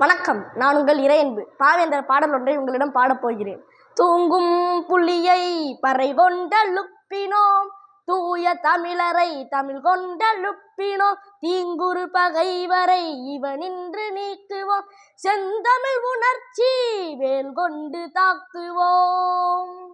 வணக்கம். நான் உங்கள் இறையன்பு. பாவேந்தர் பாடல் ஒன்றை உங்களிடம் பாடப் போகிறேன். தூங்கும் புள்ளியை பறை கொண்ட லுப்பினோம். தூய தமிழரை தமிழ் கொண்ட லுப்பினோம். தீங்குறு பகைவரை இவனின்று நீக்குவோம். செந்தமிழ் உணர்ச்சி வேல் கொண்டு தாக்குவோம்.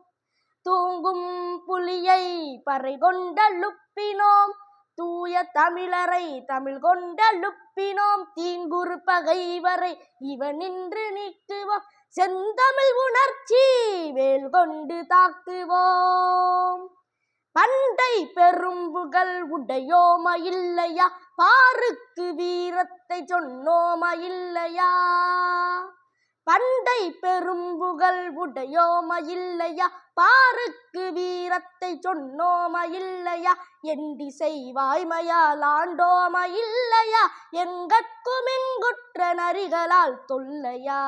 தூங்கும் புலியை பறை கொண்ட லுப்பினோம். தூய தமிழரை தமிழ் கொண்டலுப்பினோம் தீங்குறு பகைவரை இவன் நின்று நீக்குவோம். செந்தமிழ் உணர்ச்சி வேல் கொண்டு தாக்குவோம். பண்டை பெரும்புகள் உடையோமா இல்லையா? பாருக்கு வீரத்தை சொன்னோமா இல்லையா? பண்டை பெரும்புகழ் உடையோமா இல்லையா? பாருக்கு வீரத்தை சொன்னோமா இல்லையா? எண்டி செய்வாய்மையால் ஆண்டோமா இல்லையா? எங்கட்கும் எங்குற்ற நரிகளால் தொல்லையா?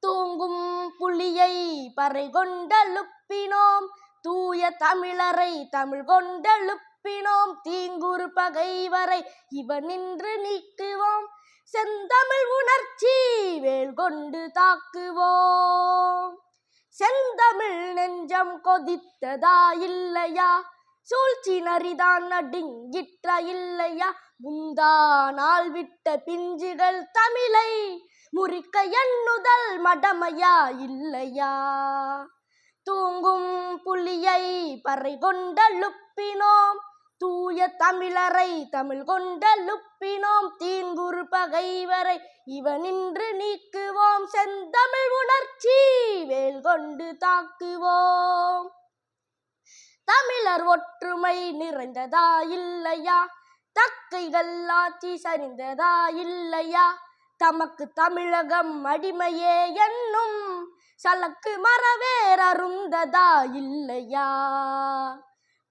தூங்கும் புலியை பறை கொண்டெழுப்பினோம் தூய தமிழரை தமிழ் கொண்டெழுப்பினோம் தீங்குறு பகைவரை இவனின்று நீக்குவோம். செந்தமிழ் உணர்ச்சி வேல் கொண்டு தாக்குவோம். செந்தமிழ் நெஞ்சம் கொதித்ததா இல்லையா? சூழ்ச்சி நரிதான் நடுங்கிற்ற இல்லையா? முந்தா நாள் விட்ட பிஞ்சுகள் தமிழை முறிக்க எண்ணுதல் மடமையா இல்லையா? தூங்கும் புலியை பறை கொண்டழுப்பினோம் தமிழரை தமிழ் கொண்ட லுப்பினோம் தீங்குறு பகைவரை இவனின்று நீக்குவோம் செந்தமிழ் உணர்ச்சி வேல் கொண்டு தாக்குவோம். தமிழர் ஒற்றுமை நிறைந்ததா இல்லையா? தக்கைகள் ஆட்சி சரிந்ததா இல்லையா? தமக்கு தமிழகம் அடிமையே என்னும் சலக்கு மரவேர் அருந்ததா இல்லையா?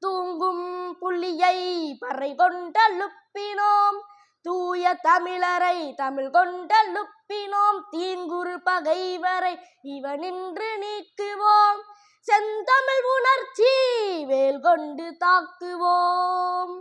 தூங்கும் புள்ளியை பறை கொண்ட லுப்பினோம் தூய தமிழரை தமிழ் கொண்ட லுப்பினோம் தீங்குறு பகைவரை இவனின்று நீக்குவோம். செந்தமிழ் உணர்ச்சி வேல் கொண்டு தாக்குவோம்.